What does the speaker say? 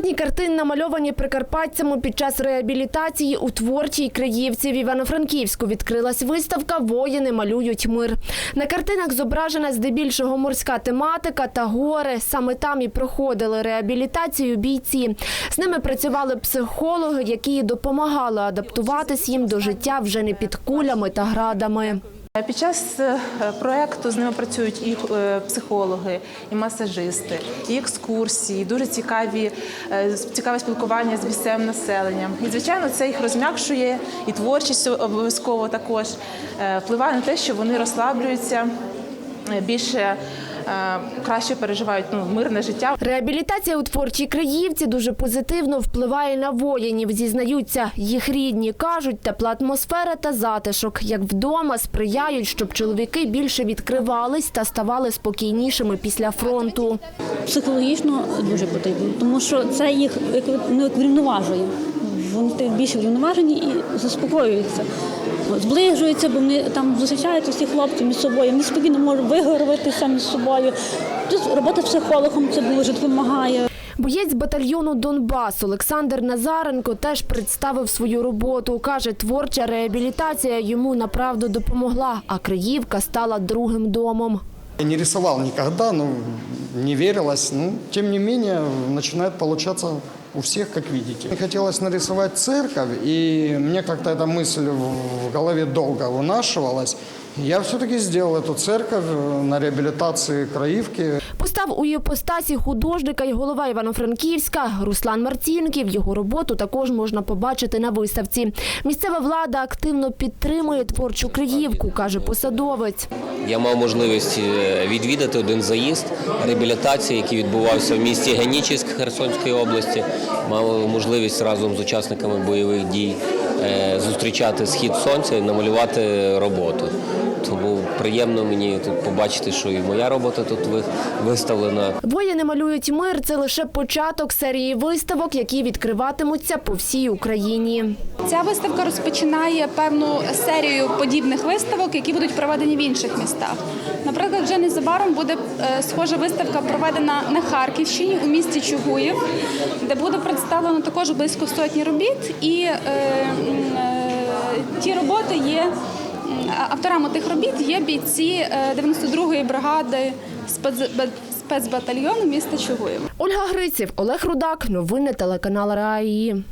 Сотні картин намальовані прикарпатцями під час реабілітації у творчій Криївці. В Івано-Франківську відкрилась виставка Воїни малюють мир. На картинах зображена здебільшого морська тематика та гори. Саме там і проходили реабілітацію бійці. З ними працювали психологи, які допомагали адаптуватись їм до життя вже не під кулями та градами. Під час е, проекту з ними працюють і е, психологи, і масажисти, і екскурсії, дуже цікаві, е, цікаве спілкування з місцевим населенням. І звичайно, це їх розм'якшує, і творчість обов'язково також е, впливає на те, що вони розслаблюються е, більше. Е, Краще переживають ну, мирне життя. Реабілітація у творчій Криївці дуже позитивно впливає на воїнів. Зізнаються, їх рідні кажуть, тепла атмосфера та затишок, як вдома, сприяють, щоб чоловіки більше відкривались та ставали спокійнішими після фронту. психологічно дуже потрібно, тому що це їх як ну, як врівноважує. Вони стають більше врівноважені і заспокоюються. Зближуються, бо вони там зустрічаються всі хлопці між собою. Вони спокійно можуть виговоритися між собою. Тут робота психологом це дуже допомагає. Боєць батальйону Донбас Олександр Назаренко теж представив свою роботу. Каже, творча реабілітація йому направду допомогла, а Криївка стала другим домом. Я не рисовал никогда, ну, не верилось. Ну, тем не менее, начинает получаться у всех, как видите. Хотелось нарисовать церковь, и мне как-то эта мысль в в голове долго вынашивалась. Я все-таки сделал эту церковь э, на реабилитации Краивки. Постав у іпостасі художника і голова Івано-Франківська Руслан Марцінків. Його роботу також можна побачити на виставці. Місцева влада активно підтримує творчу Криївку, каже посадовець. Я мав можливість е, відвідати один заїзд реабілітації, який відбувався в місті Генічеськ Херсонської області. Мав можливість разом з учасниками бойових дій е, зустрічати схід сонця і намалювати роботу. Тому приємно мені тут побачити, що і моя робота тут ви- виставлена. Воїни малюють мир. Це лише початок серії виставок, які відкриватимуться по всій Україні. Ця виставка розпочинає певну серію подібних виставок, які будуть проведені в інших містах. Наприклад, вже незабаром буде е, схожа виставка проведена на Харківщині у місті Чугуїв, де буде представлено також близько сотні робіт. І е, е, ті роботи є авторами тих робіт є бійці е, 92-ї бригади спецб- спецбатальйону міста Чугуїв. Ольга Гриців, Олег Рудак. Новини телеканал РАІ.